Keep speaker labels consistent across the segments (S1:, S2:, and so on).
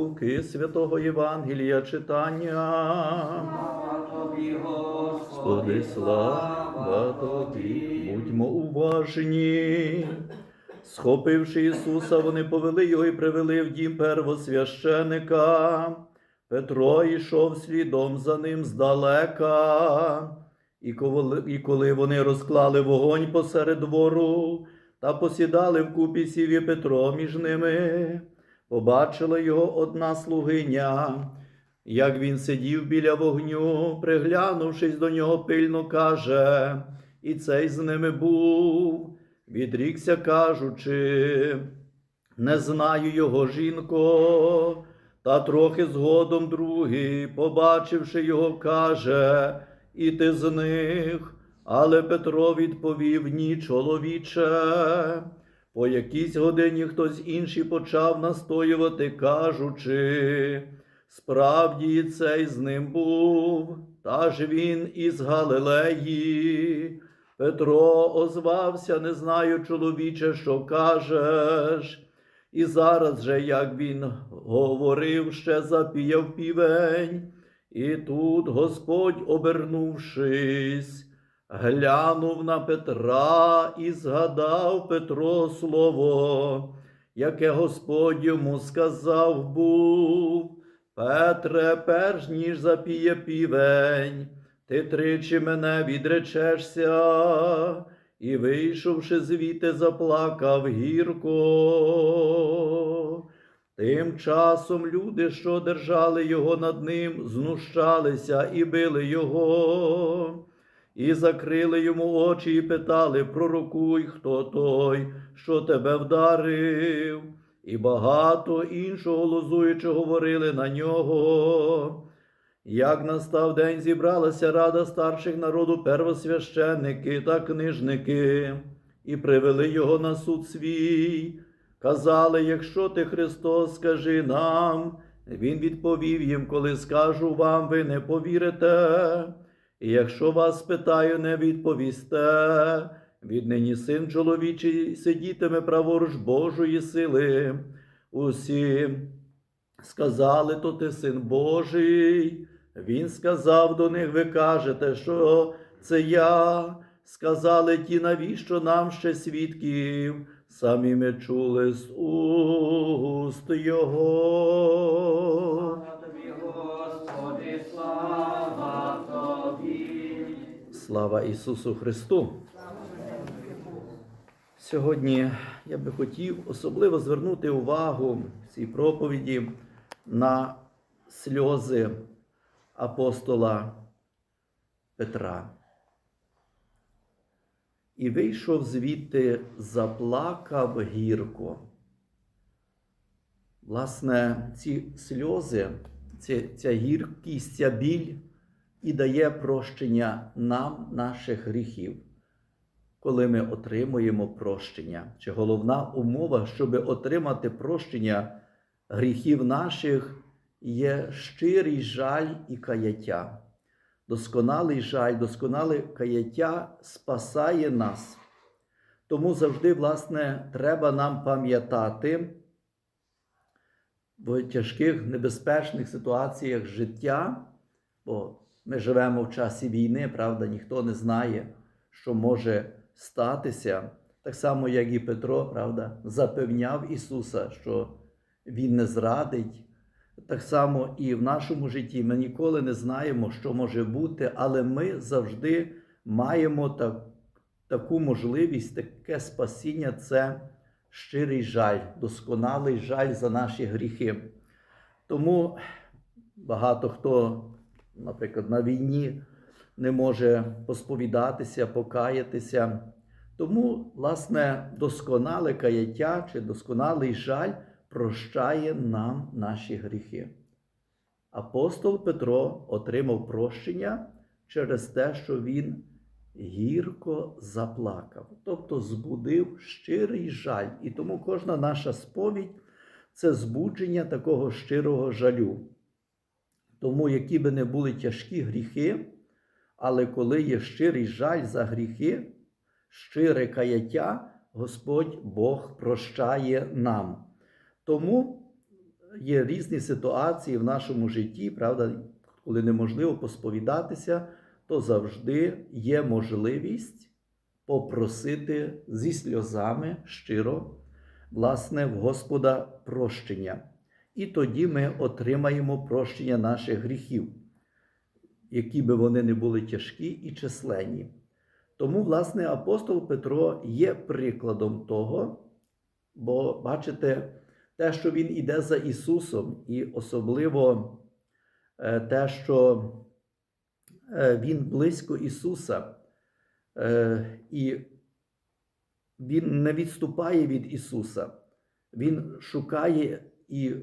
S1: Луки Святого Євангелія читання.
S2: Тобі,
S1: Господи, слава тобі, будьмо уважні. Схопивши Ісуса, вони повели його і привели в дім первосвященика. Петро йшов слідом за ним здалека. І коли, і коли вони розклали вогонь посеред двору та посідали вкупі сів і Петро між ними, побачила його одна слугиня, як він сидів біля вогню, приглянувшись до нього пильно, каже, і цей з ними був, відрікся, кажучи, не знаю його, жінко, та трохи згодом другий, побачивши його, каже, і ти з них. Але Петро відповів ні, чоловіче. По якійсь годині хтось інший почав настоювати, кажучи, справді цей з ним був, та ж він із Галилеї. Петро озвався, не знаю, чоловіче, що кажеш. І зараз же, як він говорив, ще запіяв півень, і тут Господь, обернувшись, глянув на Петра і згадав Петро слово, яке Господь йому сказав був. Петре, перш ніж запіє півень, ти тричі мене відречешся, і, вийшовши звідти, заплакав гірко. Тим часом люди, що держали його над ним, знущалися і били його, і закрили йому очі, і питали: Пророкуй, хто той, що тебе вдарив, і багато іншого лозуючи говорили на нього. Як настав день, зібралася рада старших народу первосвященники та книжники, і привели його на суд свій. Казали, якщо ти Христос, скажи нам. Він відповів їм, коли скажу вам, ви не повірите. І якщо вас спитаю, не відповісте. Віднині син чоловічий сидітиме праворуч Божої сили. Усі сказали, то ти син Божий. Він сказав до них, ви кажете, що це я. Сказали ті, навіщо нам ще свідків? Самі ми чули з уст Його.
S2: Слава
S1: Ісусу Христу! Сьогодні я би хотів особливо звернути увагу в цій проповіді на сльози апостола Петра. І вийшов звідти, заплакав гірко. Власне, ці сльози, ця, ця гіркість, ця біль і дає прощення нам наших гріхів, коли ми отримуємо прощення. Чи головна умова, щоб отримати прощення гріхів наших, є щирий жаль і каяття. Досконалий жаль, досконале каяття спасає нас. Тому завжди, власне, треба нам пам'ятати в тяжких небезпечних ситуаціях життя, бо ми живемо в часі війни, правда, ніхто не знає, що може статися. Так само, як і Петро, правда, запевняв Ісуса, що Він не зрадить. Так само і в нашому житті ми ніколи не знаємо, що може бути, але ми завжди маємо так, таку можливість, таке спасіння це щирий жаль, досконалий жаль за наші гріхи. Тому багато хто, наприклад, на війні не може посповідатися, покаятися. Тому, власне, досконале каяття чи досконалий жаль прощає нам наші гріхи. Апостол Петро отримав прощення через те, що він гірко заплакав, тобто збудив щирий жаль. І тому кожна наша сповідь це збудження такого щирого жалю. Тому, які би не були тяжкі гріхи, але коли є щирий жаль за гріхи, щире каяття, Господь Бог прощає нам. Тому є різні ситуації в нашому житті, правда, коли неможливо посповідатися, то завжди є можливість попросити зі сльозами щиро, власне, в Господа прощення. І тоді ми отримаємо прощення наших гріхів, які би вони не були тяжкі і численні. Тому, власне, апостол Петро є прикладом того, бо бачите, те, що він іде за Ісусом, і особливо е, те, що е, Він близько Ісуса, е, і Він не відступає від Ісуса, Він шукає і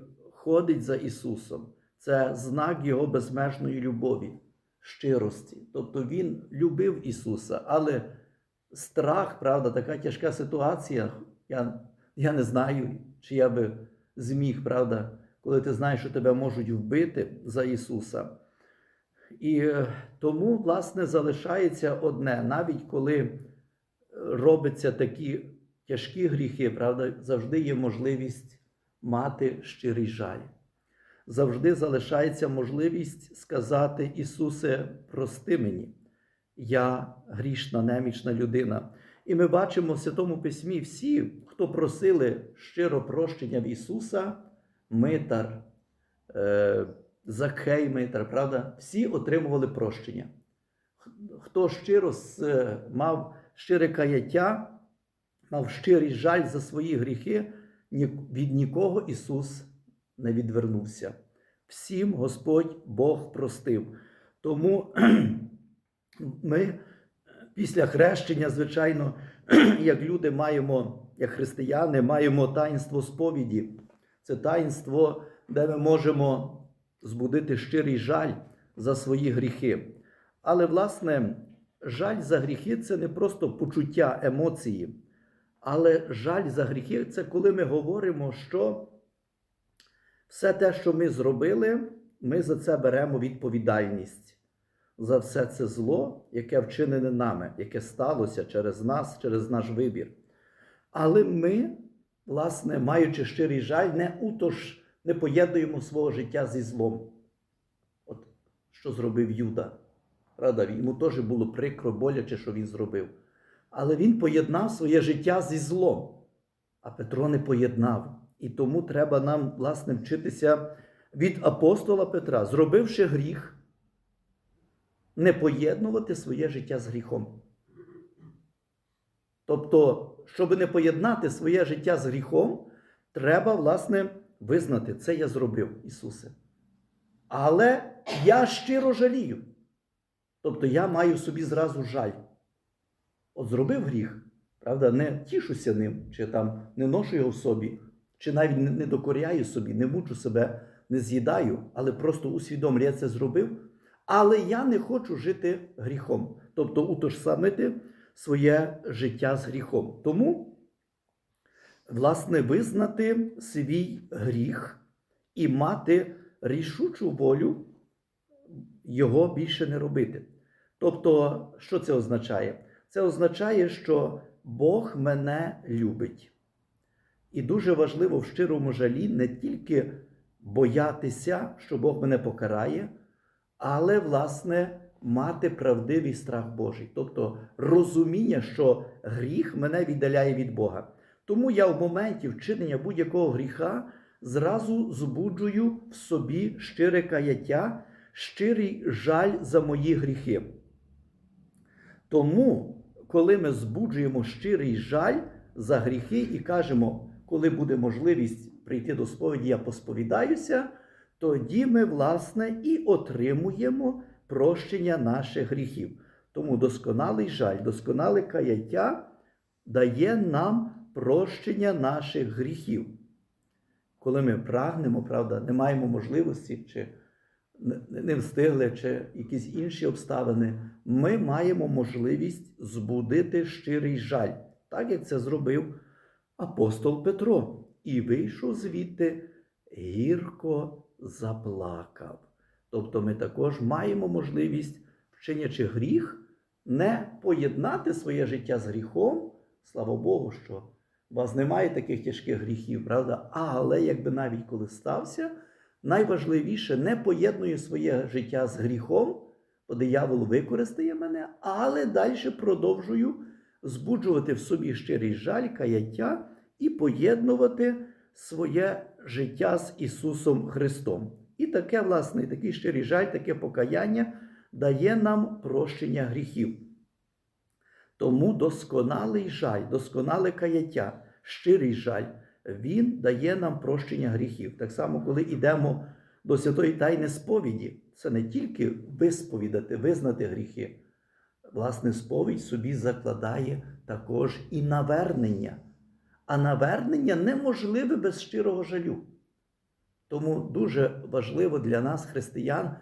S1: ходить за Ісусом. Це знак Його безмежної любові, щирості. Тобто Він любив Ісуса, але страх, правда, така тяжка ситуація. Я, я не знаю, чи я би зміг, правда, коли ти знаєш, що тебе можуть вбити за Ісуса. І е, тому, власне, залишається одне, навіть коли робляться такі тяжкі гріхи, правда, завжди є можливість мати щирий жаль. Завжди залишається можливість сказати Ісусе, прости мені, я грішна, немічна людина. І ми бачимо в Святому Письмі всі, хто просили щиро прощення в Ісуса, Митар, е, Закхей Митар, правда, всі отримували прощення. Хто щиро мав щире каяття, мав щирий жаль за свої гріхи, від нікого Ісус не відвернувся. Всім Господь Бог простив. Тому ми після хрещення, звичайно, як люди маємо, як християни, маємо таїнство сповіді. Це таїнство, де ми можемо збудити щирий жаль за свої гріхи. Але, власне, жаль за гріхи це не просто почуття емоції, але жаль за гріхи це коли ми говоримо, що все те, що ми зробили, ми за це беремо відповідальність за все це зло, яке вчинене нами, яке сталося через нас, через наш вибір. Але ми, власне, маючи щирий жаль, не утож не поєднуємо свого життя зі злом. От що зробив Юда. Правда, йому теж було прикро, боляче, що він зробив. Але він поєднав своє життя зі злом, а Петро не поєднав. І тому треба нам, власне, вчитися від апостола Петра, зробивши гріх, не поєднувати своє життя з гріхом. Тобто, щоб не поєднати своє життя з гріхом, треба, власне, визнати, це я зробив, Ісусе. Але я щиро жалію. Тобто я маю собі зразу жаль. От зробив гріх, правда, не тішуся ним, чи там не ношу його в собі, чи навіть не- докоряю собі, не мучу себе, не з'їдаю, але просто усвідомлюю, я це зробив. Але я не хочу жити гріхом, тобто утожсамити своє життя з гріхом. Тому, власне, визнати свій гріх і мати рішучу волю його більше не робити. Тобто, що це означає? Це означає, що Бог мене любить. І дуже важливо в щирому жалі не тільки боятися, що Бог мене покарає, але, власне, мати правдивий страх Божий, тобто розуміння, що гріх мене віддаляє від Бога. Тому я в моменті вчинення будь-якого гріха зразу збуджую в собі щире каяття, щирий жаль за мої гріхи. Тому, коли ми збуджуємо щирий жаль за гріхи і кажемо, коли буде можливість прийти до сповіді, я посповідаюся, тоді ми, власне, і отримуємо прощення наших гріхів. Тому досконалий жаль, досконале каяття дає нам прощення наших гріхів. Коли ми прагнемо, правда, не маємо можливості, чи не- встигли, чи якісь інші обставини, ми маємо можливість збудити щирий жаль, так як це зробив апостол Петро. І вийшов звідти гірко заплакав. Тобто ми також маємо можливість, вчинячи гріх, не поєднати своє життя з гріхом. Слава Богу, що у вас немає таких тяжких гріхів, правда? Але якби навіть коли стався, найважливіше не поєдную своє життя з гріхом, бо диявол використає мене, але далі продовжую збуджувати в собі щирий жаль, каяття і поєднувати своє життя з Ісусом Христом. І таке, власне, такий щирий жаль, таке покаяння дає нам прощення гріхів. Тому досконалий жаль, досконале каяття, щирий жаль, він дає нам прощення гріхів. Так само, коли йдемо до святої тайни сповіді, це не тільки висповідати, визнати гріхи. Власне, сповідь собі закладає також і навернення. А навернення неможливе без щирого жалю. Тому дуже важливо для нас, християн,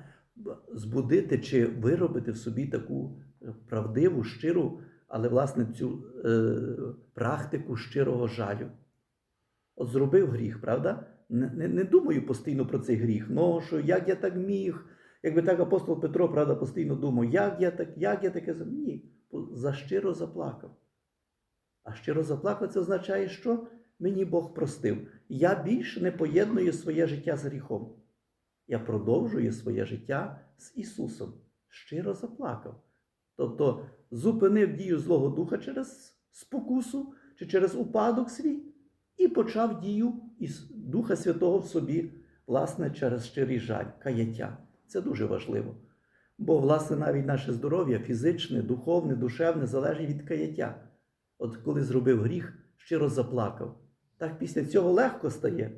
S1: збудити чи виробити в собі таку правдиву, щиру, але власне цю е, практику щирого жалю. Зробив гріх, правда? Не, не, не думаю постійно про цей гріх. Ну, що як я так міг? Якби так апостол Петро, правда, постійно думав, як я так, як я таке? Ні, за щиро заплакав. А щиро заплакав це означає, що мені Бог простив. Я більше не поєдную своє життя з гріхом. Я продовжую своє життя з Ісусом. Щиро заплакав. Тобто зупинив дію Злого Духа через спокусу чи через упадок свій і почав дію із Духа Святого в собі, власне, через щирий жаль, каяття. Це дуже важливо. Бо, власне, навіть наше здоров'я фізичне, духовне, душевне залежить від каяття. От коли зробив гріх, щиро заплакав. Так після цього легко стає.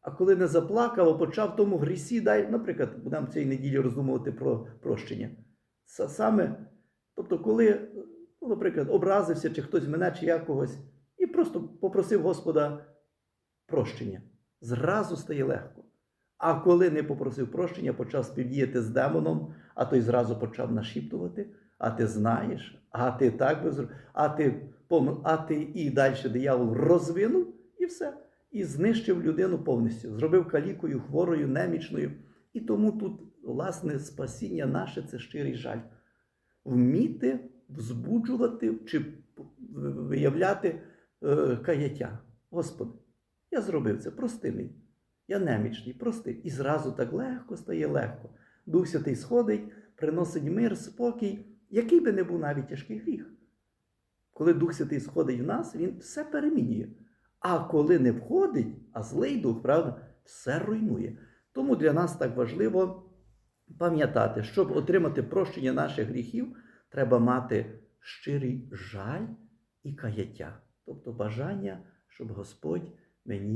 S1: А коли не заплакав, а почав тому грісі, дай, наприклад, будемо цієї неділі роздумувати про прощення. Саме, тобто, коли, ну, наприклад, образився, чи хтось мене, чи я когось, просто попросив Господа прощення, зразу стає легко. А коли не попросив прощення, почав співдіяти з демоном, а той зразу почав нашіптувати. А ти знаєш, а ти так би а ти а ти і далі диявол розвинув і все. І знищив людину повністю, зробив калікою, хворою, немічною. І тому тут, власне, спасіння наше це щирий жаль. Вміти взбуджувати чи виявляти е, каяття. Господи, я зробив це, прости мені. Я немічний, прости. І зразу так легко стає легко. Дух Святий сходить, приносить мир, спокій, який би не був навіть тяжкий гріх. Коли Дух Святий сходить в нас, він все перемінює. А коли не входить, а злий дух, правда, все руйнує. Тому для нас так важливо пам'ятати, щоб отримати прощення наших гріхів, треба мати щирий жаль і каяття, тобто бажання, щоб Господь мені